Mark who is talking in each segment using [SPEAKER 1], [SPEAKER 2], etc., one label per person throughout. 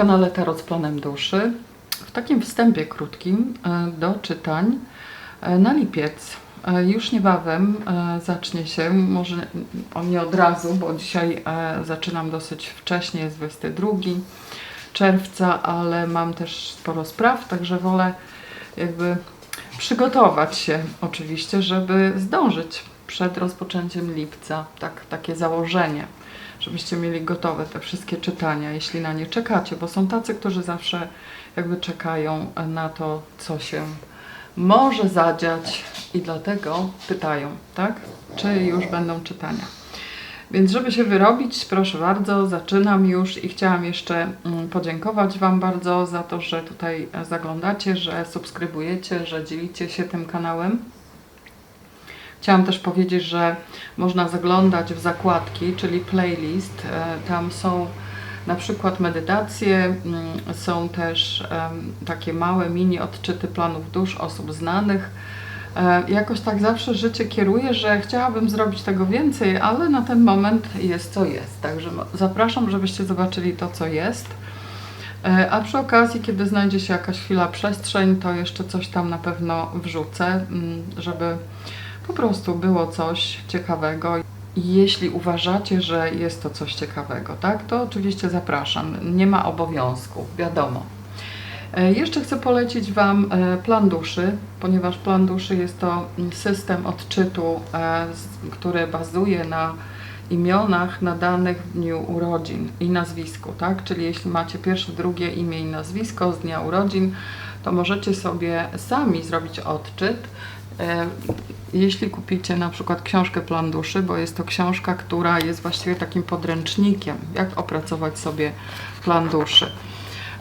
[SPEAKER 1] Kanale Tarot z Planem Duszy. W takim wstępie krótkim e, do czytań e, na lipiec. E, Już niebawem zacznie się, może o nie od razu, bo dzisiaj zaczynam dosyć wcześnie, jest 22 czerwca, ale mam też sporo spraw, także wolę jakby przygotować się oczywiście, żeby zdążyć przed rozpoczęciem lipca. Tak, takie założenie żebyście mieli gotowe te wszystkie czytania, jeśli na nie czekacie, bo są tacy, którzy zawsze jakby czekają na to, co się może zadziać i dlatego pytają, tak? Czy już będą czytania. Więc żeby się wyrobić, proszę bardzo, zaczynam już i chciałam jeszcze mm, podziękować Wam bardzo za to, że tutaj zaglądacie, że subskrybujecie, że dzielicie się tym kanałem. Chciałam też powiedzieć, że można zaglądać w zakładki, czyli playlist. E, Tam są na przykład medytacje, mm, są też takie małe mini odczyty planów dusz osób znanych. E, Jakoś tak zawsze życie kieruje, że chciałabym zrobić tego więcej, ale na ten moment jest co jest. Także zapraszam, żebyście zobaczyli to, co jest. E, A przy okazji, kiedy znajdzie się jakaś chwila przestrzeń, to jeszcze coś tam na pewno wrzucę, mm, żeby po prostu było coś ciekawego. Jeśli uważacie, że jest to coś ciekawego, tak, to oczywiście zapraszam. Nie ma obowiązku, wiadomo. E, Jeszcze chcę polecić Wam e, Plan Duszy, ponieważ Plan Duszy jest to system odczytu, e, który bazuje na imionach nadanych w dniu urodzin i nazwisku, tak? Czyli jeśli macie pierwsze, drugie imię i nazwisko z dnia urodzin, to możecie sobie sami zrobić odczyt. Jeśli kupicie na przykład książkę Plan Duszy, bo jest to książka, która jest właściwie takim podręcznikiem, jak opracować sobie plan duszy.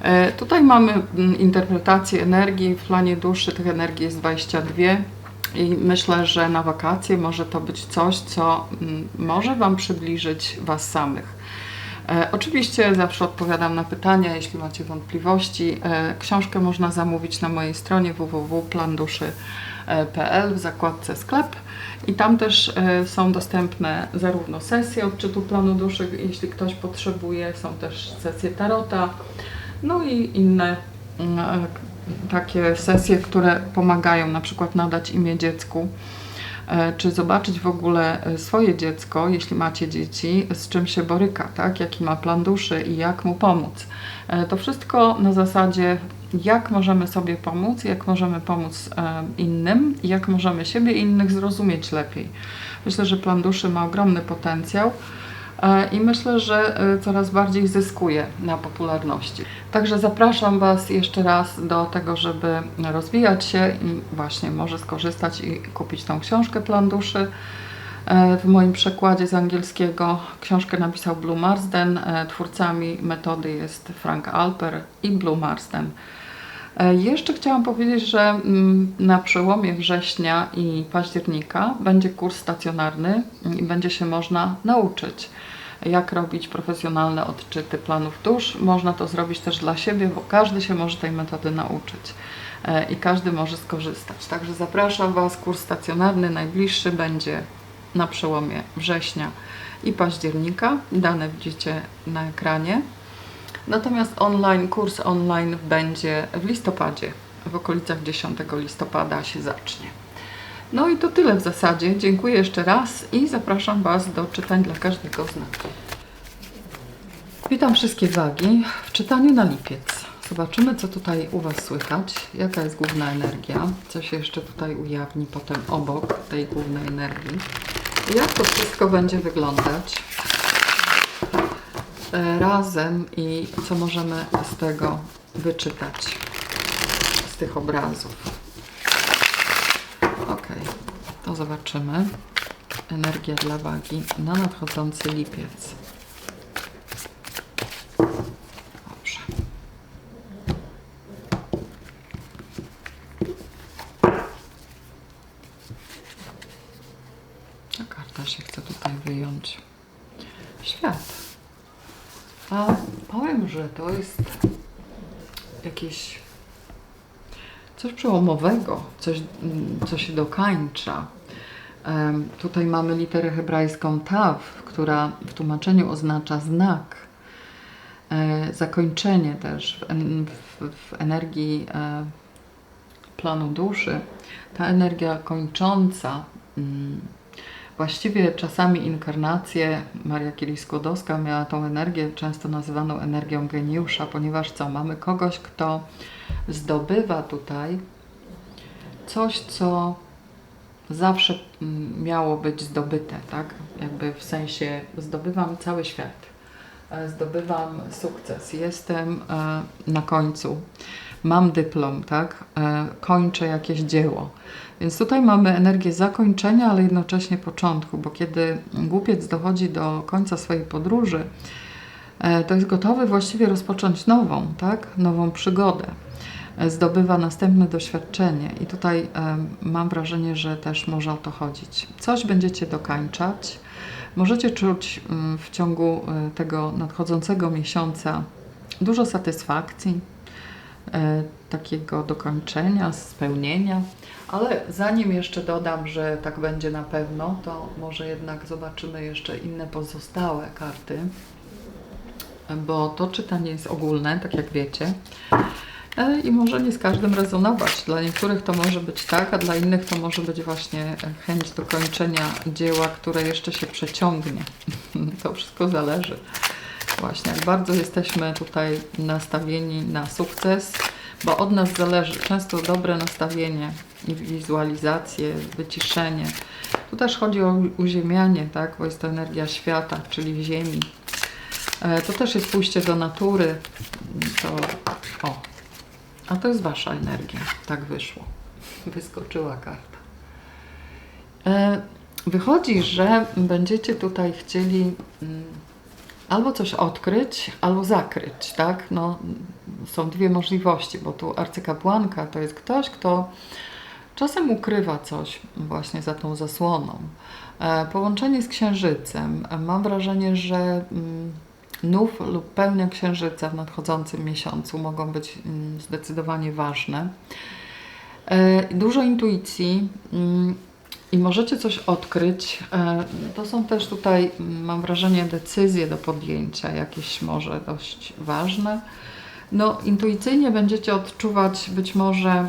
[SPEAKER 1] E, Tutaj mamy mm, interpretację energii. W planie duszy tych energii jest 22 i myślę, że na wakacje może to być coś, co mm, może Wam przybliżyć Was samych. E, Oczywiście zawsze odpowiadam na pytania, jeśli macie wątpliwości. E, Książkę można zamówić na mojej stronie www.planduszy.pl w zakładce sklep i tam też e, są dostępne zarówno sesje odczytu planu duszy, jeśli ktoś potrzebuje, są też sesje tarota, no i inne mm, takie sesje, które pomagają na przykład nadać imię dziecku czy zobaczyć w ogóle e, swoje dziecko, jeśli macie dzieci, z czym się boryka, tak? jaki ma plan duszy i jak mu pomóc. E, To wszystko na zasadzie, jak możemy sobie pomóc, jak możemy pomóc e, innym, jak możemy siebie i innych zrozumieć lepiej. Myślę, że plan duszy ma ogromny potencjał. E, I myślę, że e, coraz bardziej zyskuje na popularności. Także zapraszam Was jeszcze raz do tego, żeby rozwijać się i właśnie może skorzystać i kupić tą książkę Plan Duszy. E, W moim przekładzie z angielskiego książkę napisał Blue Marsden. Twórcami metody jest Frank Alper i Blue Marsden. E, Jeszcze chciałam powiedzieć, że mm, na przełomie września i października będzie kurs stacjonarny i będzie się można nauczyć, jak robić profesjonalne odczyty planów dusz. Można to zrobić też dla siebie, bo każdy się może tej metody nauczyć e, i każdy może skorzystać. Także zapraszam Was. Kurs stacjonarny najbliższy będzie na przełomie września i października. Dane widzicie na ekranie. Natomiast online, kurs online będzie w listopadzie, w okolicach 10 listopada się zacznie. No i to tyle w zasadzie. Dziękuję jeszcze raz i zapraszam Was do czytań dla każdego znaku. Witam wszystkie wagi w czytaniu na lipiec. Zobaczymy, co tutaj u Was słychać, jaka jest główna energia, co się jeszcze tutaj ujawni potem obok tej głównej energii. Jak to wszystko będzie wyglądać razem i co możemy z tego wyczytać, z tych obrazów. Ok, to zobaczymy. Energia dla wagi na nadchodzący lipiec. Dobrze. Ta karta się chce tutaj wyjąć. Świat. A powiem, że to jest jakieś coś przełomowego, coś, mm, co się dokańcza. Tutaj mamy literę hebrajską taw, która w tłumaczeniu oznacza znak. e, zakończenie też w, w, w energii e, planu duszy, ta energia kończąca, mm, właściwie czasami inkarnacje, Maria Curie-Skłodowska miała tą energię często nazywaną energią geniusza, ponieważ co, mamy kogoś, kto zdobywa tutaj coś, co zawsze mm, miało być zdobyte, tak? Jakby w sensie zdobywam cały świat, zdobywam sukces, jestem e, na końcu, mam dyplom, tak? E, Kończę jakieś dzieło. Więc tutaj mamy energię zakończenia, ale jednocześnie początku, bo kiedy głupiec dochodzi do końca swojej podróży, e, to jest gotowy właściwie rozpocząć nową, tak? Nową przygodę e, zdobywa następne doświadczenie. I tutaj mam wrażenie, że też może o to chodzić. Coś będziecie dokańczać. Możecie czuć mm, w ciągu e, tego nadchodzącego miesiąca dużo satysfakcji, e, takiego dokończenia, spełnienia. Ale zanim jeszcze dodam, że tak będzie na pewno, to może jednak zobaczymy jeszcze inne pozostałe karty, bo to czytanie jest ogólne, tak jak wiecie. E, I może nie z każdym rezonować. Dla niektórych to może być tak, a dla innych to może być właśnie e, chęć dokończenia dzieła, które jeszcze się przeciągnie. To wszystko zależy. Właśnie, jak bardzo jesteśmy tutaj nastawieni na sukces, bo od nas zależy często dobre nastawienie i wizualizację, wyciszenie. Tu też chodzi o uziemianie, tak? bo jest to energia świata, czyli ziemi. E, To też jest pójście do natury. To, o, a to jest Wasza energia. Tak wyszło. Wyskoczyła karta. E, Wychodzi, że będziecie tutaj chcieli mm, albo coś odkryć, albo zakryć, tak? No, są dwie możliwości, bo tu arcykapłanka to jest ktoś, kto czasem ukrywa coś właśnie za tą zasłoną. E, Połączenie z księżycem. Mam wrażenie, że mm, nów lub pełnia księżyca w nadchodzącym miesiącu mogą być mm, zdecydowanie ważne. E, Dużo intuicji mm, i możecie coś odkryć. E, To są też tutaj, mm, mam wrażenie, decyzje do podjęcia, jakieś może dość ważne. No, intuicyjnie będziecie odczuwać być może,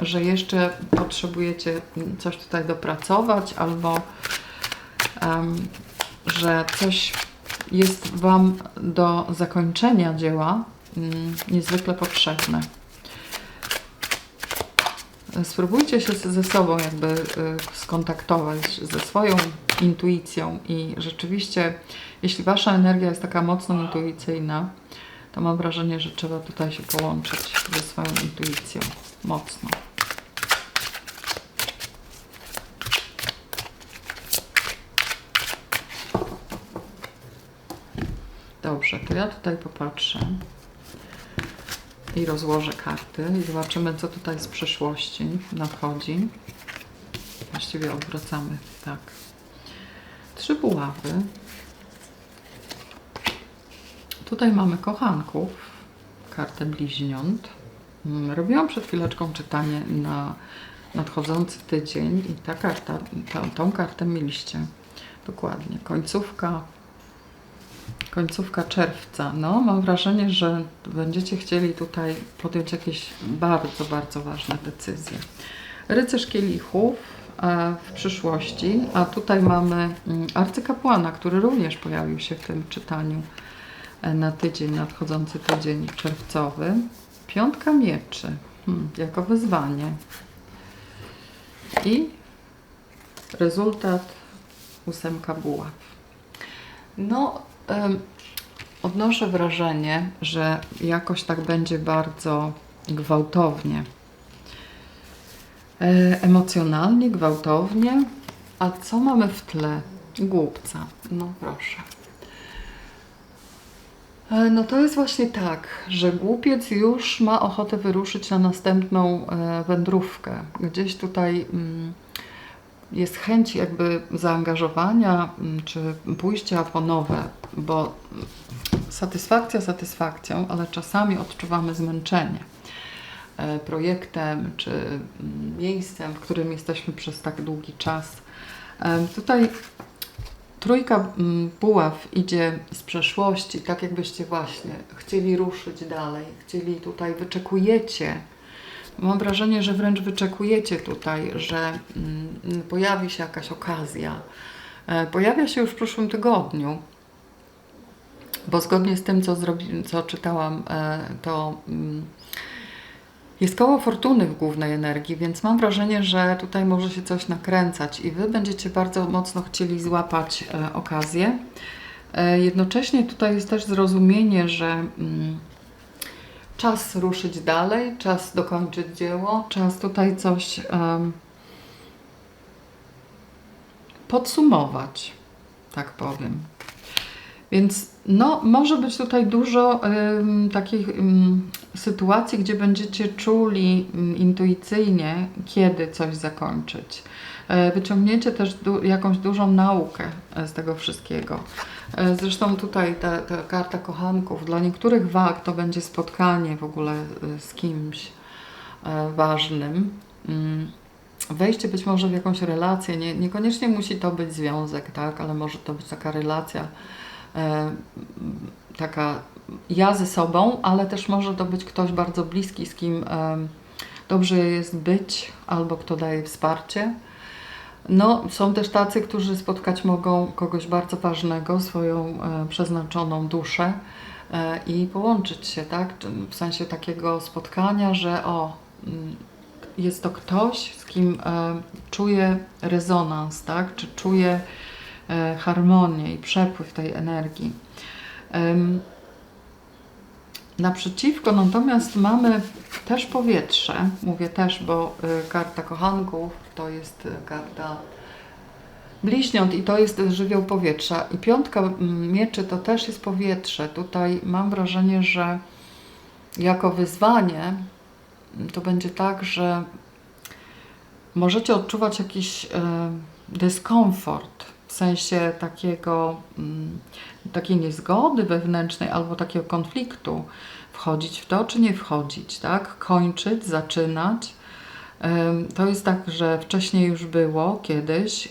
[SPEAKER 1] że jeszcze potrzebujecie coś tutaj dopracować, albo em, że coś jest Wam do zakończenia dzieła mm, niezwykle potrzebne. Spróbujcie się ze sobą jakby y, skontaktować, ze swoją intuicją i rzeczywiście, jeśli Wasza energia jest taka mocno intuicyjna, to mam wrażenie, że trzeba tutaj się połączyć ze swoją intuicją mocno. Dobrze, to ja tutaj popatrzę i rozłożę karty i zobaczymy, co tutaj z przyszłości nadchodzi. Właściwie odwracamy, tak. Trzy buławy. Tutaj mamy kochanków, kartę bliźniąt. Mm, Robiłam przed chwileczką czytanie na nadchodzący tydzień i ta karta, ta, tą kartę mieliście. Dokładnie. Końcówka końcówka czerwca. No, mam wrażenie, że będziecie chcieli tutaj podjąć jakieś bardzo, bardzo ważne decyzje. Rycerz kielichów e, w przyszłości, a tutaj mamy mm, arcykapłana, który również pojawił się w tym czytaniu e, na tydzień, nadchodzący tydzień czerwcowy. Piątka mieczy, hmm, jako wyzwanie. I rezultat ósemka buław. No, odnoszę wrażenie, że jakoś tak będzie bardzo gwałtownie. E, emocjonalnie, gwałtownie. A co mamy w tle? Głupca. No proszę. E, No to jest właśnie tak, że głupiec już ma ochotę wyruszyć na następną e, wędrówkę. Gdzieś tutaj mm, jest chęć jakby zaangażowania mm, czy pójścia po nowe, bo mm, satysfakcja satysfakcją, ale czasami odczuwamy zmęczenie e, projektem czy mm, miejscem, w którym jesteśmy przez tak długi czas. E, Tutaj trójka mm, buław idzie z przeszłości, tak jakbyście właśnie chcieli ruszyć dalej, chcieli tutaj, wyczekujecie. Mam wrażenie, że wręcz wyczekujecie tutaj, że mm, pojawi się jakaś okazja. E, Pojawia się już w przyszłym tygodniu, bo zgodnie z tym, co, zrobi, co czytałam, e, to mm, jest koło fortuny w głównej energii, więc mam wrażenie, że tutaj może się coś nakręcać i Wy będziecie bardzo mocno chcieli złapać e, okazję. E, jednocześnie tutaj jest też zrozumienie, że mm, czas ruszyć dalej, czas dokończyć dzieło, czas tutaj coś podsumować, tak powiem. Więc no, może być tutaj dużo em, takich em, sytuacji, gdzie będziecie czuli em, intuicyjnie, kiedy coś zakończyć. E, Wyciągniecie też du- jakąś dużą naukę e, z tego wszystkiego. E, Zresztą tutaj ta, ta karta kochanków, dla niektórych wag to będzie spotkanie w ogóle z kimś e, ważnym. Mm, Wejście być może w jakąś relację, nie, niekoniecznie musi to być związek, tak, ale może to być taka relacja, taka ja ze sobą, ale też może to być ktoś bardzo bliski, z kim e, dobrze jest być, albo kto daje wsparcie. No, są też tacy, którzy spotkać mogą kogoś bardzo ważnego, swoją e, przeznaczoną duszę e, i połączyć się, tak? W sensie takiego spotkania, że o, mm, jest to ktoś, z kim e, czuję rezonans, tak? Czy czuję e, harmonię i przepływ tej energii. Naprzeciwko natomiast mamy też powietrze. Mówię też, bo y, karta kochanków to jest y, karta bliźniąt i to jest żywioł powietrza. I piątka mieczy to też jest powietrze. Tutaj mam wrażenie, że jako wyzwanie to będzie tak, że możecie odczuwać jakiś dyskomfort w sensie takiego, mm, takiej niezgody wewnętrznej albo takiego konfliktu. Wchodzić w to, czy nie wchodzić, tak? Kończyć, zaczynać. To jest tak, że wcześniej już było, kiedyś.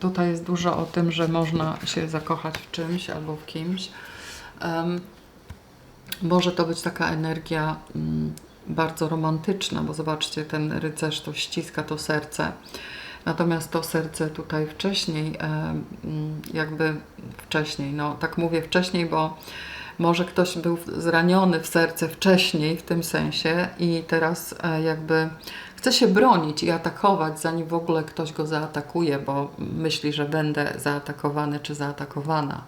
[SPEAKER 1] Tutaj jest dużo o tym, że można się zakochać w czymś albo w kimś. Może to być taka energia mm, bardzo romantyczna, bo zobaczcie, ten rycerz to ściska to serce. Natomiast to serce tutaj wcześniej, e, mm, jakby wcześniej, no tak mówię wcześniej, bo może ktoś był zraniony w serce wcześniej w tym sensie i teraz e, jakby chce się bronić i atakować, zanim w ogóle ktoś go zaatakuje, bo myśli, że będę zaatakowany czy zaatakowana.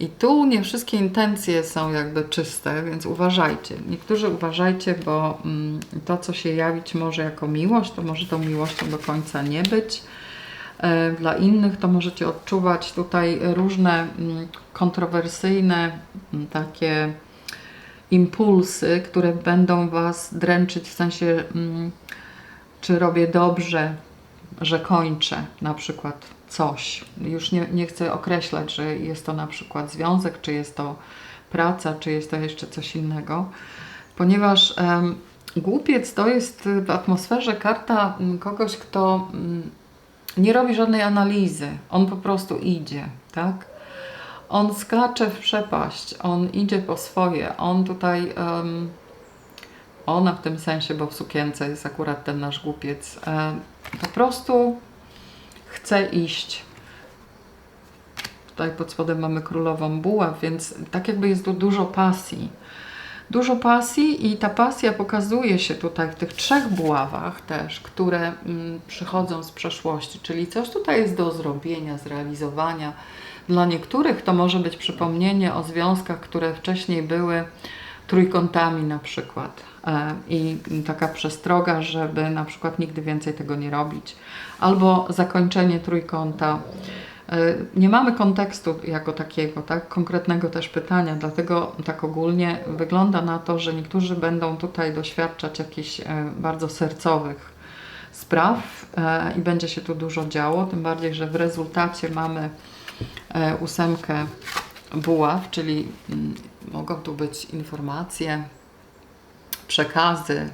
[SPEAKER 1] I tu nie wszystkie intencje są jakby czyste, więc uważajcie. Niektórzy uważajcie, bo mm, to, co się jawić może jako miłość, to może tą miłością do końca nie być. E, Dla innych to możecie odczuwać tutaj różne mm, kontrowersyjne mm, takie impulsy, które będą Was dręczyć w sensie, czy robię dobrze, że kończę na przykład coś. Już nie, nie chcę określać, że jest to na przykład związek, czy jest to praca, czy jest to jeszcze coś innego, ponieważ em, głupiec to jest w atmosferze karta kogoś, kto mm, nie robi żadnej analizy, on po prostu idzie, tak? On skacze w przepaść, on idzie po swoje, on tutaj, em, ona w tym sensie, bo w sukience jest akurat ten nasz głupiec, po prostu chce iść. Tutaj pod spodem mamy królową buław, więc tak jakby jest tu dużo pasji. Dużo pasji i ta pasja pokazuje się tutaj w tych trzech buławach też, które mm, przychodzą z przeszłości, czyli coś tutaj jest do zrobienia, zrealizowania. Dla niektórych to może być przypomnienie o związkach, które wcześniej były trójkątami na przykład. E, I taka przestroga, żeby na przykład nigdy więcej tego nie robić. Albo zakończenie trójkąta. E, Nie mamy kontekstu jako takiego, tak? konkretnego też pytania, dlatego tak ogólnie wygląda na to, że niektórzy będą tutaj doświadczać jakichś e, bardzo sercowych spraw e, i będzie się tu dużo działo, tym bardziej, że w rezultacie mamy ósemkę buław, czyli mm, mogą tu być informacje, przekazy,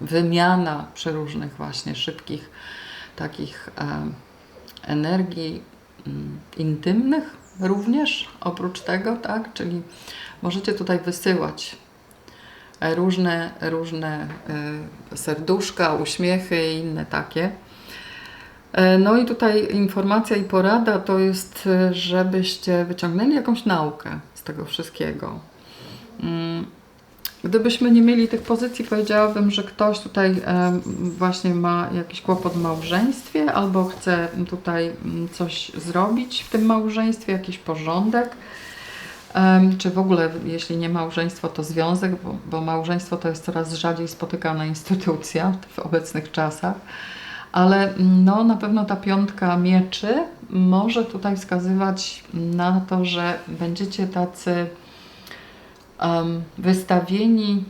[SPEAKER 1] wymiana przeróżnych właśnie szybkich takich e, energii, mm, intymnych również, oprócz tego, tak? Czyli możecie tutaj wysyłać e, różne, różne y, serduszka, uśmiechy i inne takie. E, No i tutaj informacja i porada to jest, e, żebyście wyciągnęli jakąś naukę z tego wszystkiego. Gdybyśmy nie mieli tych pozycji, powiedziałabym, że ktoś tutaj właśnie ma jakiś kłopot w małżeństwie albo chce tutaj mm, coś zrobić w tym małżeństwie, jakiś porządek. Czy w ogóle, jeśli nie małżeństwo, to związek, bo, bo małżeństwo to jest coraz rzadziej spotykana instytucja w obecnych czasach. Ale mm, no, na pewno ta piątka mieczy może tutaj wskazywać na to, że będziecie tacy wystawieni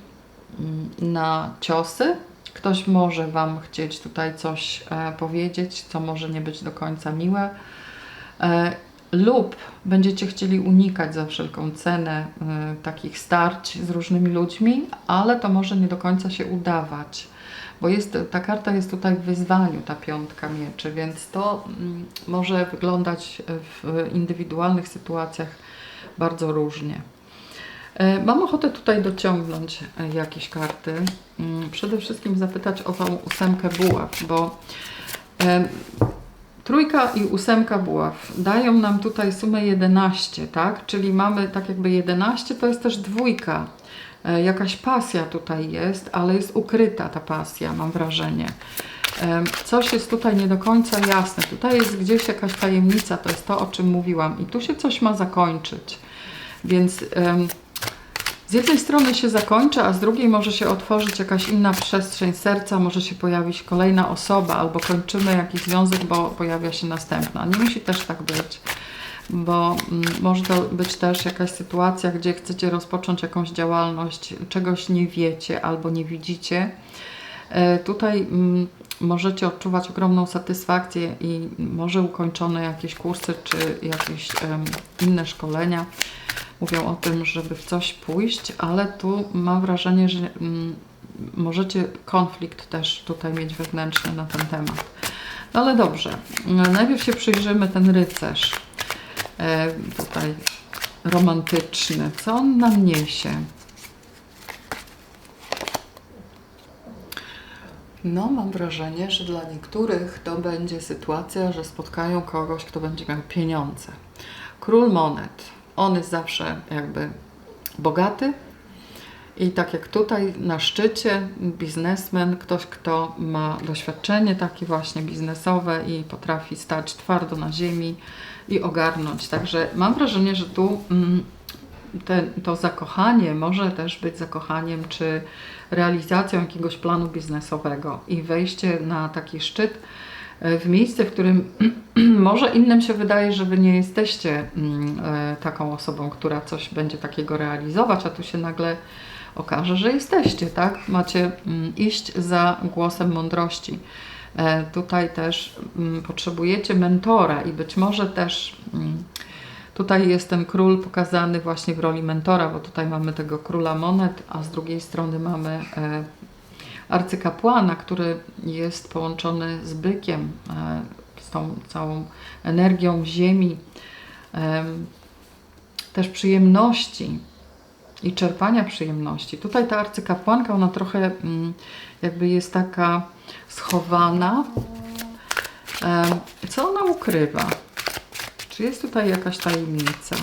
[SPEAKER 1] mm, na ciosy. Ktoś może Wam chcieć tutaj coś e, powiedzieć, co może nie być do końca miłe. E, lub będziecie chcieli unikać za wszelką cenę e, takich starć z różnymi ludźmi, ale to może nie do końca się udawać. Bo jest, ta karta jest tutaj w wyzwaniu, ta piątka mieczy, więc to mm, może wyglądać w indywidualnych sytuacjach bardzo różnie. E, Mam ochotę tutaj dociągnąć e, jakieś karty. Mm, Przede wszystkim zapytać o tą ósemkę buław, bo trójka i ósemka buław dają nam tutaj sumę 11, tak? Czyli mamy tak jakby 11 to jest też dwójka. E, Jakaś pasja tutaj jest, ale jest ukryta ta pasja, mam wrażenie. Coś jest tutaj nie do końca jasne. Tutaj jest gdzieś jakaś tajemnica, to jest to, o czym mówiłam. I tu się coś ma zakończyć. Więc z jednej strony się zakończy, a z drugiej może się otworzyć jakaś inna przestrzeń serca, może się pojawić kolejna osoba, albo kończymy jakiś związek, bo pojawia się następna. Nie musi też tak być, bo mm, może to być też jakaś sytuacja, gdzie chcecie rozpocząć jakąś działalność, czegoś nie wiecie albo nie widzicie. E, Tutaj mm, możecie odczuwać ogromną satysfakcję i może ukończone jakieś kursy czy jakieś em, inne szkolenia mówią o tym, żeby w coś pójść, ale tu mam wrażenie, że mm, możecie konflikt też tutaj mieć wewnętrzny na ten temat. No ale dobrze, najpierw się przyjrzymy ten rycerz e, tutaj romantyczny. Co on nam niesie? No, mam wrażenie, że dla niektórych to będzie sytuacja, że spotkają kogoś, kto będzie miał pieniądze. Król monet. On jest zawsze jakby bogaty i tak jak tutaj na szczycie biznesmen, ktoś, kto ma doświadczenie takie właśnie biznesowe i potrafi stać twardo na ziemi i ogarnąć. Także mam wrażenie, że tu mm, te, to zakochanie może też być zakochaniem czy realizacją jakiegoś planu biznesowego i wejście na taki szczyt e, w miejsce, w którym może innym się wydaje, że Wy nie jesteście mm, e, taką osobą, która coś będzie takiego realizować, a tu się nagle okaże, że jesteście, tak? Macie mm, iść za głosem mądrości. E, Tutaj też mm, potrzebujecie mentora i być może też Tutaj jest ten król pokazany właśnie w roli mentora, bo tutaj mamy tego króla monet, a z drugiej strony mamy e, arcykapłana, który jest połączony z bykiem, e, z tą całą energią ziemi, em, też przyjemności i czerpania przyjemności. Tutaj ta arcykapłanka, ona trochę mm, jakby jest taka schowana. Co ona ukrywa? Czy jest tutaj jakaś tajemnica?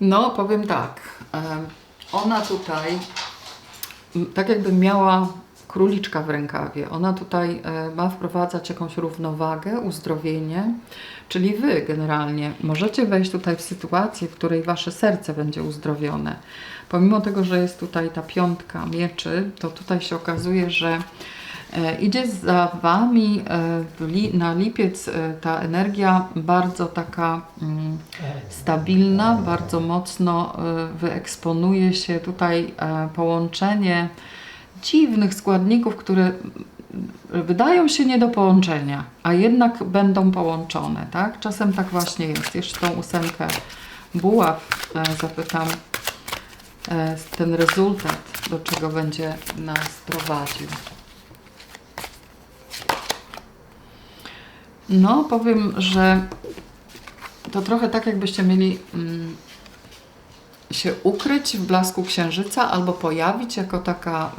[SPEAKER 1] No, powiem tak. Ona tutaj, tak jakby miała króliczka w rękawie. Ona tutaj e, ma wprowadzać jakąś równowagę, uzdrowienie, czyli Wy generalnie możecie wejść tutaj w sytuację, w której Wasze serce będzie uzdrowione. Pomimo tego, że jest tutaj ta piątka mieczy, to tutaj się okazuje, że Idzie za Wami e, na lipiec e, ta energia bardzo taka mm, stabilna, bardzo mocno e, wyeksponuje się tutaj e, połączenie dziwnych składników, które mm, wydają się nie do połączenia, a jednak będą połączone, tak? Czasem tak właśnie jest. Jeszcze tą ósemkę buław e, zapytam e, ten rezultat, do czego będzie nas prowadził. No, powiem, że to trochę tak, jakbyście mieli mm, się ukryć w blasku księżyca albo pojawić jako taka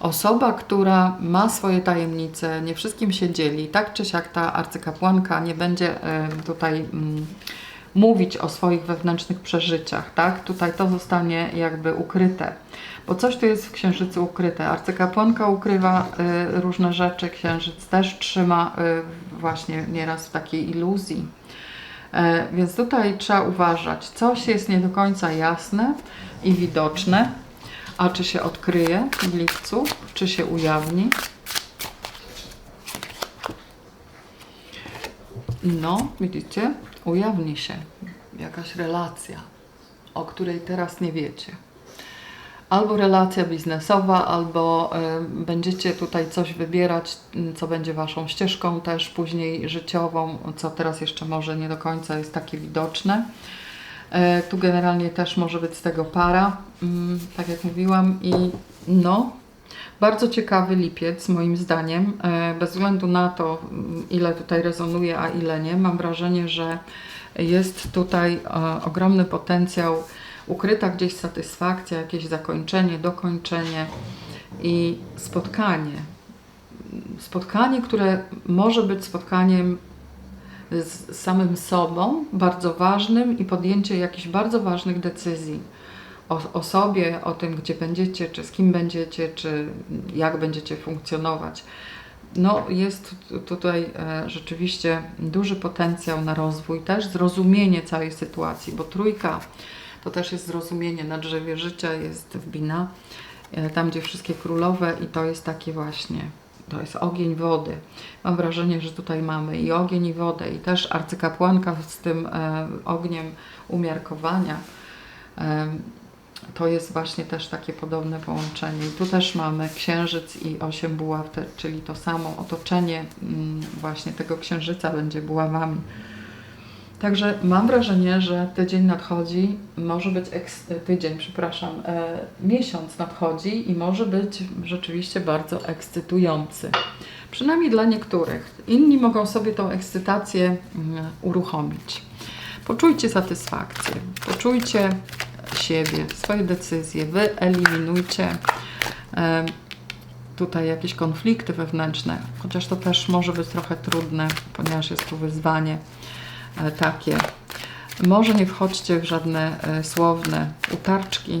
[SPEAKER 1] osoba, która ma swoje tajemnice, nie wszystkim się dzieli. Tak czy siak ta arcykapłanka nie będzie tutaj mm, mówić o swoich wewnętrznych przeżyciach, tak? Tutaj to zostanie jakby ukryte. Bo coś tu jest w księżycu ukryte. Arcykapłanka ukrywa y, różne rzeczy, księżyc też trzyma y, właśnie nieraz w takiej iluzji. E, Więc tutaj trzeba uważać. Coś jest nie do końca jasne i widoczne, a czy się odkryje w lipcu, czy się ujawni. No, widzicie, ujawni się jakaś relacja, o której teraz nie wiecie. Albo relacja biznesowa, albo y, będziecie tutaj coś wybierać, y, co będzie waszą ścieżką też później życiową, co teraz jeszcze może nie do końca jest takie widoczne. E, Tu generalnie też może być z tego para, mm, tak jak mówiłam, i no, bardzo ciekawy lipiec moim zdaniem, E, bez względu na to, mm, ile tutaj rezonuje, a ile nie. Mam wrażenie, że jest tutaj e, ogromny potencjał, ukryta gdzieś satysfakcja, jakieś zakończenie, dokończenie i spotkanie. Spotkanie, które może być spotkaniem z samym sobą, bardzo ważnym i podjęcie jakichś bardzo ważnych decyzji o, o sobie, o tym, gdzie będziecie, czy z kim będziecie, czy jak będziecie funkcjonować. No, jest tu- tutaj e, rzeczywiście duży potencjał na rozwój, też zrozumienie całej sytuacji, bo trójka to też jest zrozumienie na drzewie życia, jest wbina, e, tam gdzie wszystkie królowe i to jest takie właśnie, to jest ogień wody. Mam wrażenie, że tutaj mamy i ogień i wodę i też arcykapłanka z tym e, ogniem umiarkowania. To jest właśnie też takie podobne połączenie. I tu też mamy księżyc i osiem buław, te, czyli to samo otoczenie mm, właśnie tego księżyca będzie buławami. Także mam wrażenie, że tydzień nadchodzi, może być eks- tydzień, przepraszam, e, miesiąc nadchodzi i może być rzeczywiście bardzo ekscytujący. Przynajmniej dla niektórych. Inni mogą sobie tą ekscytację mm, uruchomić. Poczujcie satysfakcję, poczujcie siebie, swoje decyzje, wyeliminujcie e, tutaj jakieś konflikty wewnętrzne, chociaż to też może być trochę trudne, ponieważ jest tu wyzwanie e, takie. Może nie wchodźcie w żadne e, słowne utarczki,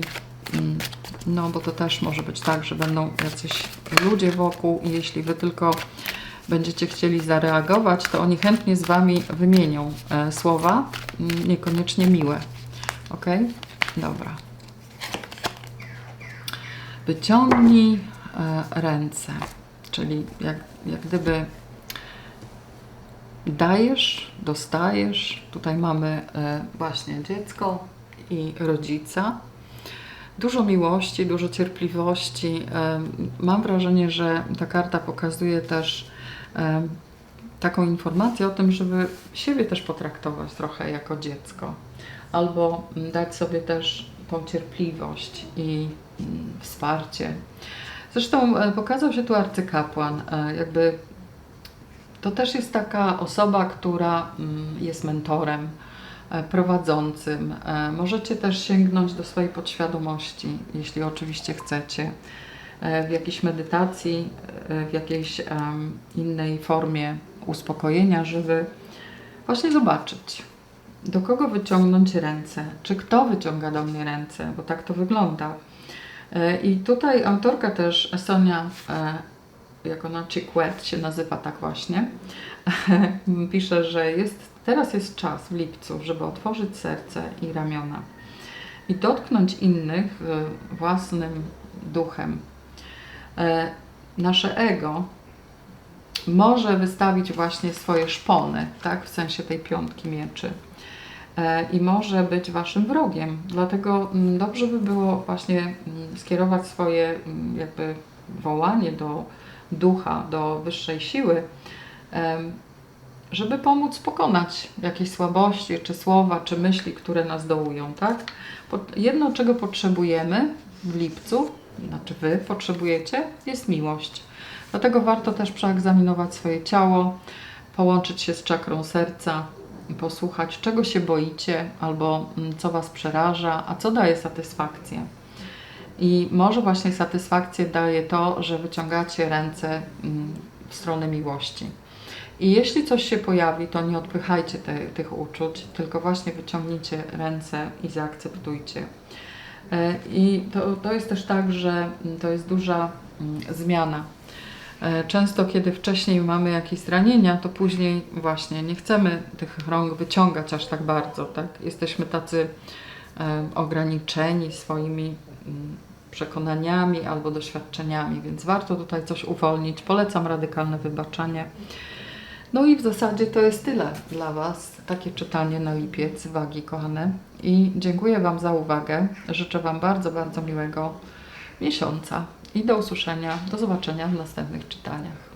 [SPEAKER 1] mm, no bo to też może być tak, że będą jacyś ludzie wokół i jeśli Wy tylko będziecie chcieli zareagować, to oni chętnie z Wami wymienią słowa, mm, niekoniecznie miłe. Ok? Dobra. Wyciągnij e, ręce, czyli jak, jak gdyby dajesz, dostajesz. Tutaj mamy e, właśnie dziecko i rodzica. Dużo miłości, dużo cierpliwości. E, Mam wrażenie, że ta karta pokazuje też taką informację o tym, żeby siebie też potraktować trochę jako dziecko, albo mm, dać sobie też tą cierpliwość i mm, wsparcie. Zresztą e, pokazał się tu arcykapłan, e, jakby to też jest taka osoba, która mm, jest mentorem, e, prowadzącym. Możecie też sięgnąć do swojej podświadomości, jeśli oczywiście chcecie, w jakiejś medytacji, w jakiejś innej formie uspokojenia, żeby właśnie zobaczyć, do kogo wyciągnąć ręce, czy kto wyciąga do mnie ręce, bo tak to wygląda. E, I tutaj autorka też, Sonia, e, jak ona Chiquet się nazywa tak właśnie, pisze, że jest, teraz jest czas w lipcu, żeby otworzyć serce i ramiona i dotknąć innych e, własnym duchem. Nasze ego może wystawić właśnie swoje szpony, tak, w sensie tej piątki mieczy. E, I może być waszym wrogiem. Dlatego mm, dobrze by było właśnie mm, skierować swoje mm, jakby wołanie do ducha, do wyższej siły, żeby pomóc pokonać jakieś słabości, czy słowa, czy myśli, które nas dołują, tak? Jedno, czego potrzebujemy w lipcu, znaczy Wy potrzebujecie, jest miłość. Dlatego warto też przeegzaminować swoje ciało, połączyć się z czakrą serca i posłuchać, czego się boicie albo mm, co Was przeraża, a co daje satysfakcję. I może właśnie satysfakcję daje to, że wyciągacie ręce mm, w stronę miłości. I jeśli coś się pojawi, to nie odpychajcie te, tych uczuć, tylko właśnie wyciągnijcie ręce i zaakceptujcie. E, I to, to jest też tak, że mm, to jest duża zmiana. E, Często, kiedy wcześniej mamy jakieś zranienia, to później właśnie nie chcemy tych rąk wyciągać aż tak bardzo. Tak? Jesteśmy tacy e, ograniczeni swoimi mm, przekonaniami albo doświadczeniami, więc warto tutaj coś uwolnić. Polecam radykalne wybaczenie. No i w zasadzie to jest tyle dla Was. Takie czytanie na lipiec, wagi kochane. I dziękuję Wam za uwagę. Życzę Wam bardzo, bardzo miłego miesiąca i do usłyszenia, do zobaczenia w następnych czytaniach.